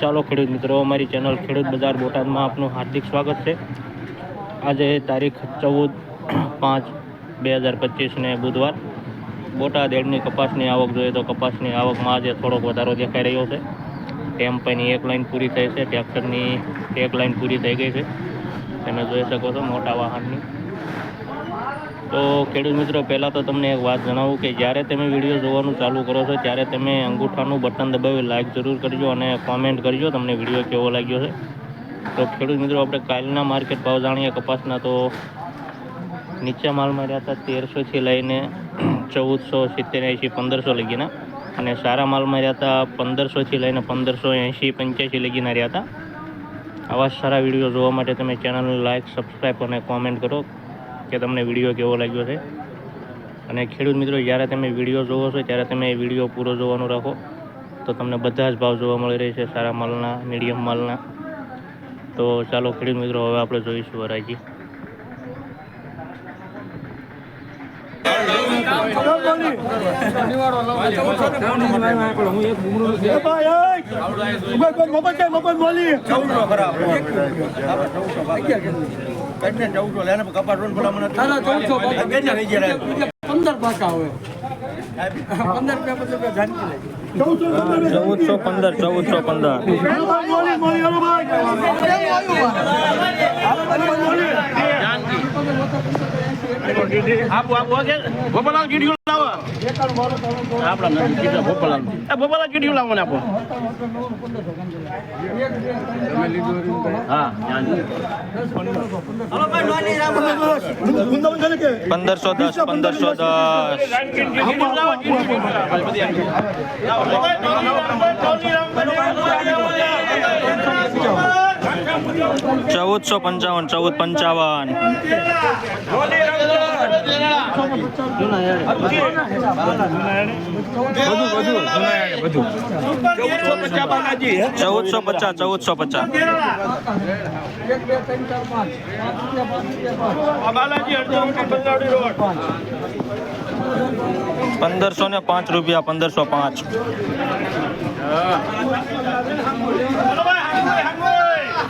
ચાલો ખેડૂત મિત્રો, અમારી ચેનલ ખેડૂત બજાર બોટાદમાં આપનું હાર્દિક સ્વાગત છે. આજે તારીખ ચૌદ પાંચ બે હજાર પચીસને બુધવાર. બોટાદ એડની કપાસની આવક જોઈએ તો કપાસની આવકમાં આજે થોડોક વધારો દેખાઈ રહ્યો છે. ટેમ્પાની એક લાઈન પૂરી થઈ છે, ટ્રેક્ટરની એક લાઈન પૂરી થઈ ગઈ છે. તમે જોઈ શકો છો મોટા વાહનની. તો ખેડૂત મિત્રો, પહેલાં તો તમને એક વાત જણાવું કે જ્યારે તમે વીડિયો જોવાનું ચાલુ કરો છો, ત્યારે તમે અંગૂઠાનું બટન દબાવી લાઇક જરૂર કરજો અને કોમેન્ટ કરજો, તમને વીડિયો કેવો લાગ્યો છે. તો ખેડૂત મિત્રો, આપણે કાલના માર્કેટ ભાવ જાણીએ કપાસના, તો નીચા માલમાં રહ્યા હતા તેરસોથી લઈને ચૌદસો સિત્તેર એંશી પંદરસો લગીના અને સારા માલમાં રહ્યા હતા પંદરસોથી લઈને પંદરસો એંશી પંચ્યાસી લગીના રહ્યા હતા. આવા સારા વીડિયો જોવા માટે તમે ચેનલને લાઇક સબસ્ક્રાઈબ અને કોમેન્ટ કરો. કે તમને વીડિયો કેવો લાગ્યો છે? અને ખેડૂત મિત્રો જ્યારે તમે વીડિયો જોવો છો ત્યારે તમે એ વીડિયો પૂરો જોવાનું રાખો. તો તમને બધા જ ભાવ જોવા મળી રહેશે સારા માલના મીડિયમ માલના. તો ચાલો ખેડૂત મિત્રો હવે આપણે જોઈશું હરાજી પંદર પાકા હોય. પંદર રૂપિયા પંદર રૂપિયા જાનકી? લઈ ચૌદસો પંદર. ચૌદસો પંદર કીડીઓ લાવો આપણા નથી કીધા ગોપાલાલ એ ગોપાલાલ કીડીઓ લાવો ને આપો. હા પંદરસો દસ પંદરસો દસ. ચૌદસો પંચાવન ચૌદ પંચાવન. ચૌદસો પચાસ ચૌદસો પચાસ પંદરસો ને પાંચ રૂપિયા પંદરસો પાંચ.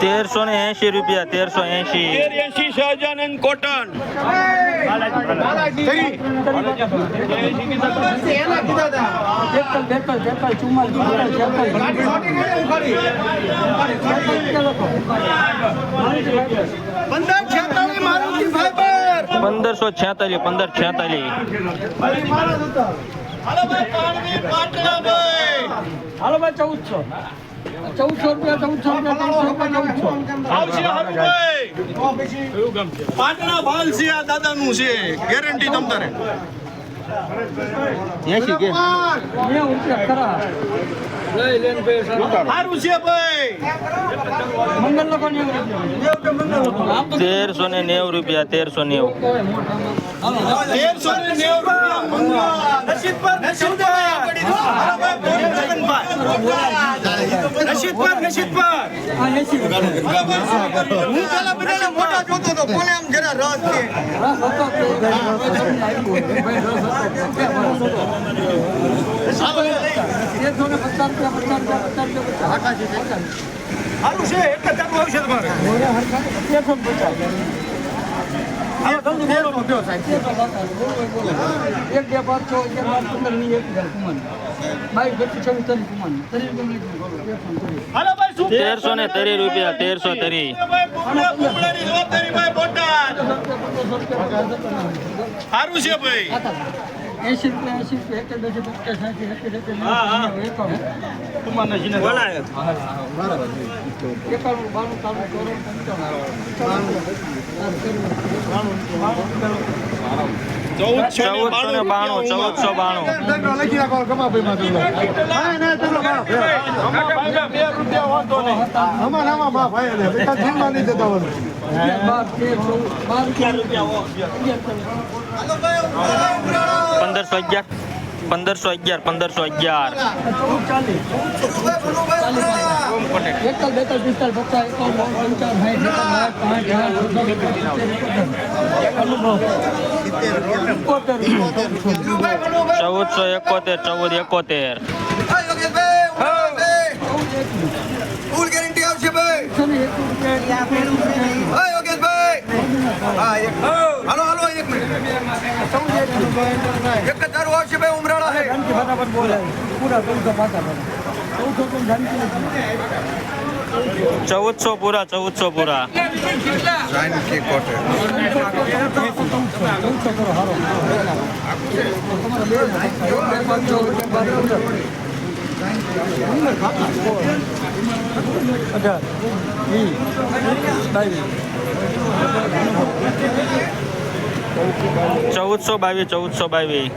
તેરસો ને એંશી રૂપિયા તેરસો એંશી. AC Sahajanand cotton. પંદર બેકલ ચુમ્માલીસ પંદરસો છેતાલીસ પંદર છેતાલીસ. હાલો ભાઈ ચૌદસો. ચૌદસો રૂપિયા ચૌદસો રૂપિયા ત્રણસો રૂપિયા પાટણા ભાલ છે આ દાદાનું છે. ગેરંટી તમ તારે. બે રૂપિયા ખરા. લઈ લેન ભાઈ સારું. છે ભાઈ. મંગલ લોકો ને આમ તો તેરસો ને નેવું રૂપિયા તેરસો નેવું. તેરસો ને નેવું રૂપિયા નસીબ પર નસીબ નસીબ પર નસીબ પર આ એસી રૂપિયા હું પેલા બધાને મોટા જોતો હતો કોને આમ જરા રસ છે. છે એક ચાલુ આવશે તમારે તેરસો ને પચાસ હાલો જલ્દી બોલો કયો સાહેબ એક બે પાંચ છ અગિયાર પાંચ પંદરની એક હજાર કુમાર બાવીસ પચીસ છવ્વીસ ત્રીસ કુમાર ત્રીસ રૂપિયા હાલો ભાઈ શું તેરસો ને તરી રૂપિયા તેરસો તરી ભાઈ બુમડા બુમડાની જવાબદારી ભાઈ બોટાદ સારું છે ભાઈ એસી રૂપિયા એસી રૂપિયા એક દસ પચાસ સાઠી એકાવન બોલાય એકાણું ચૌદસો ને બાણું ચૌદસો બાણું. પંદરસો અગિયાર પંદરસો અગિયાર પંદરસો અગિયાર. ચૌદ ચાલીસ એકલ બેકલ પિસ્તાલ પચાસ એકાવન બાવન પંચાવન સાઠ એકાવન સાઠ ચૌદસો એકોતેર ચૌદ એકોતેર ફૂલ ગેરંટી આવશે ભાઈ હા યોગેશભાઈ હા એક હાલો હાલો એક મિનિટ એક જ દારૂ આવશે ભાઈ ઉમરાળા હે ફટાફટ બોલાય પૂરા ચૌદસો પાકા ચૌદસો પૂરા ચૌદસો પૂરા અઢાર ચૌદસો બાવીસ ચૌદસો બાવીસ.